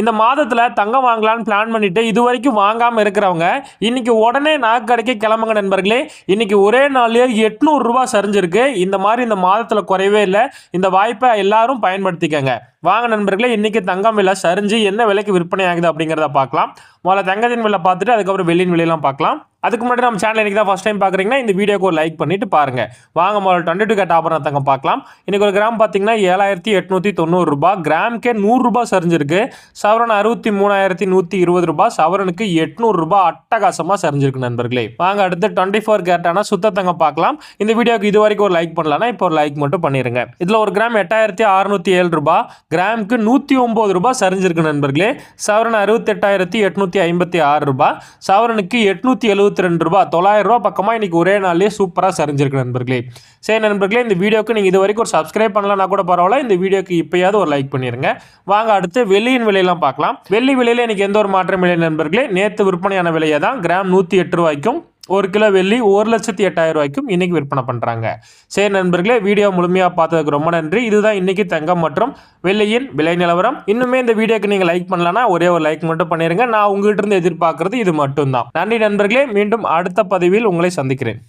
இந்த மாதத்தில் தங்கம் வாங்கலான்னு பிளான் பண்ணிட்டு இது வரைக்கும் வாங்காமல் இருக்கிறவங்க இன்னைக்கு உடனே நாக்கு கடைக்கு கிளம்புங்க நண்பர்களே. இன்னைக்கு ஒரே நாள்லயே எட்நூறுரூவா சரிஞ்சிருக்கு. இந்த மாதிரி இந்த மாதத்தில் குறையவே இல்லை. இந்த வாய்ப்பை எல்லாரும் பயன்படுத்திக்கங்க. வாங்க நண்பர்களே இன்னைக்கு தங்கம் விலை சரிஞ்சு என்ன விலைக்கு விற்பனை ஆகுது அப்படிங்கிறத பார்க்கலாம். முதல்ல தங்கத்தின் விலை பார்த்துட்டு அதுக்கப்புறம் வெள்ளியின் விலையெல்லாம் பார்க்கலாம். அதுக்கு முன்னாடி நம்ம சேனல் இன்றைக்கி தான் ஃபஸ்ட் டைம் பார்க்குறீங்கன்னா இந்த வீடியோக்கு ஒரு லைக் பண்ணிவிட்டு பாருங்க. வாங்க முதல்ல டுவெண்ட்டி டூ கேட் ஆபரண தங்க பார்க்கலாம். இன்றைக்கி ஒரு கிராம் பார்த்தீங்கன்னா ஏழாயிரத்தி எட்நூற்றி தொண்ணூறுரூபா கிராமுக்கே நூறுரூபா சரிஞ்சிருக்கு. சவரன் அறுபத்தி மூணாயிரத்தி நூற்றி இருபது ரூபாய். சவரனுக்கு எட்நூறுரூபா அட்டகாசமாக சரிஞ்சிருக்கு நண்பர்களே. வாங்க அடுத்து டுவெண்ட்டி ஃபோர் கேட்டான சுத்த பார்க்கலாம். இந்த வீடியோக்கு இது வரைக்கும் ஒரு லைக் பண்ணலன்னா இப்போ ஒரு லைக் மட்டும் பண்ணிருங்க. இதில் ஒரு கிராம் எட்டாயிரத்தி அறுநூற்றி ஏழு ரூபாய். கிராமுக்கு நூற்றி ஒம்பது ரூபாய் சரிஞ்சிருக்கு நண்பர்களே. சவரன் அறுபத்தெட்டாயிரத்தி எட்நூற்றி ஐம்பத்தி ஆறு ரூபா சவரனுக்கு எட்நூற்றி எழுபத்தி ரெண்டு ரூபா தொள்ளாயிரம் ரூபாய் பக்கமாக இன்னைக்கு ஒரே நாள்லேயே சூப்பராக சரிஞ்சிருக்கு நண்பர்களே. சரி நண்பர்களே இந்த வீடியோக்கு நீங்கள் இது வரைக்கும் ஒரு சப்ஸ்கிரைப் பண்ணலன்னா கூட பரவாயில்ல. இந்த வீடியோக்கு இப்போயாவது ஒரு லைக் பண்ணிருங்க. வாங்க அடுத்து வெள்ளியின் விலையெல்லாம் பார்க்கலாம். வெள்ளி விலையில் இன்னைக்கு எந்த ஒரு மாற்றம் இல்லை நண்பர்களே. நேற்று விற்பனையான விலையை தான் கிராம் நூற்றி எட்டு ரூபாய்க்கும் ஒரு கிலோ வெள்ளி ஒரு லட்சத்தி எட்டாயிரம் ரூபாய்க்கும் இன்றைக்கி விற்பனை பண்ணுறாங்க சரி நண்பர்களே வீடியோ முழுமையாக பார்த்ததுக்கு ரொம்ப நன்றி. இதுதான் இன்றைக்கி தங்கம் மற்றும் வெள்ளியின் விலை நிலவரம். இன்னுமே இந்த வீடியோக்கு நீங்கள் லைக் பண்ணலன்னா ஒரே ஒரு லைக் மட்டும் பண்ணிடுங்க நான் உங்கள்கிட்ட இருந்து எதிர்பார்க்குறது இது மட்டும்தான். நன்றி நண்பர்களே மீண்டும் அடுத்த பதிவில் உங்களை சந்திக்கிறேன்.